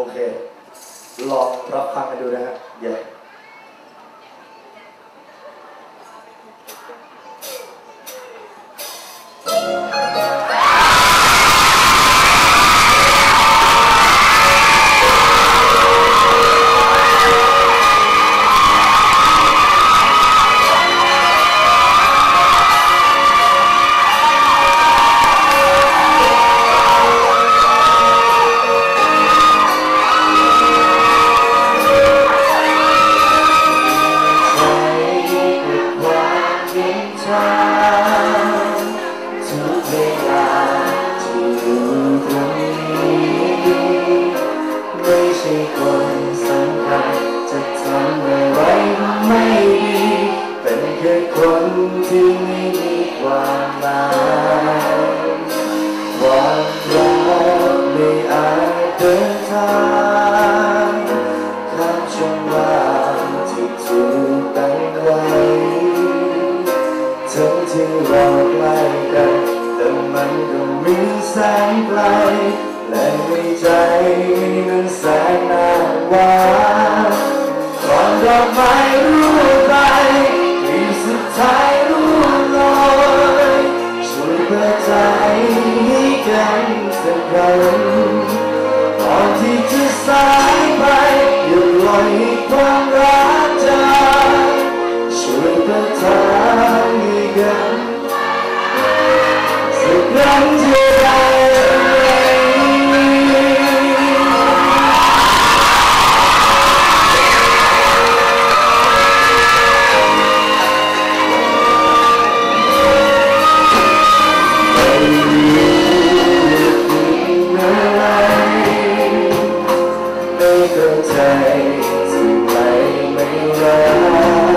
โอเค ลองรับฟังกันดูนะฮะเดี๋ยว คนสำคัญจะทำอะไรไม่ดี เป็นแค่คนที่ไม่มีความหมายความรักไม่อาจเดินทางข้ามช่องว่างที่ถูกตั้งไว้ทั้งที่เราใกล้กันแต่มันก็มีแสงไกล และในใจนั้นแสนนานหวานก่อนดอกไม้รู้ เข้าใจสิ่งใดไม่รัก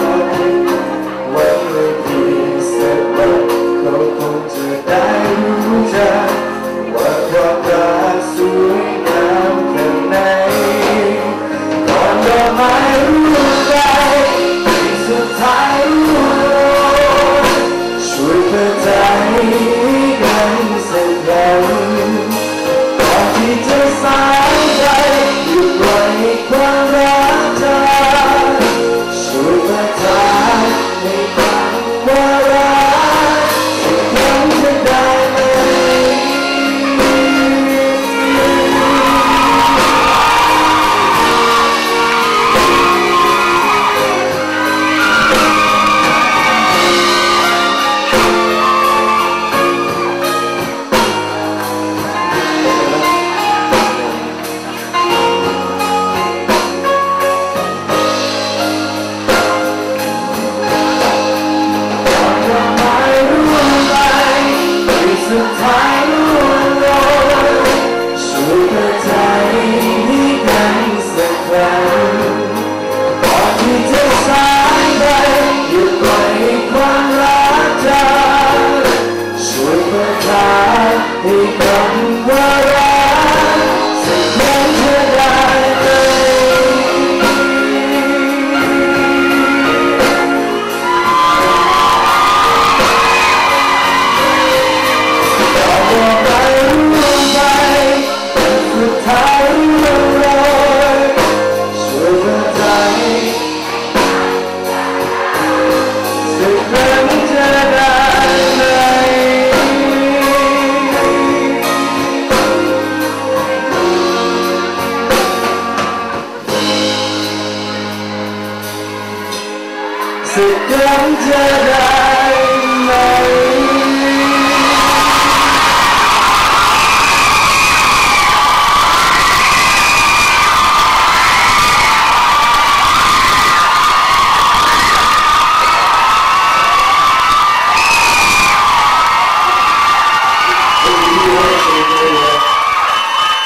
ที่สุ กครั้งจะได้ไหม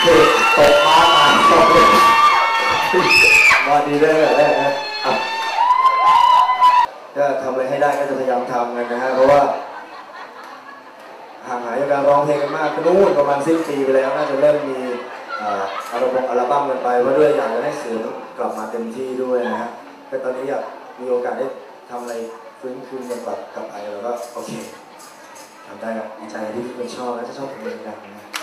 เพจตกมาตายตกเลยวันดีได้ ก็ทำอะไรให้ได้ก็จะพยายามทำกันนะฮะเพราะว่าห่างหายจากการร้องเพลงกันมากก็นู่นประมาณสิ้นปีไปแล้วน่าจะเริ่มมีอ่าอัลบั้มอัลบั้มกันไปเพราะด้วยอยากจะให้เสียงกลับมาเต็มที่ด้วยนะฮะแต่ตอนนี้อยากมีโอกาสได้ทำอะไรฟื้นคืนกันกลับกลับไปแล้วก็โอเคทำได้ครับดีใจที่ทุกคนชอบและจะชอบเพลงดังนะ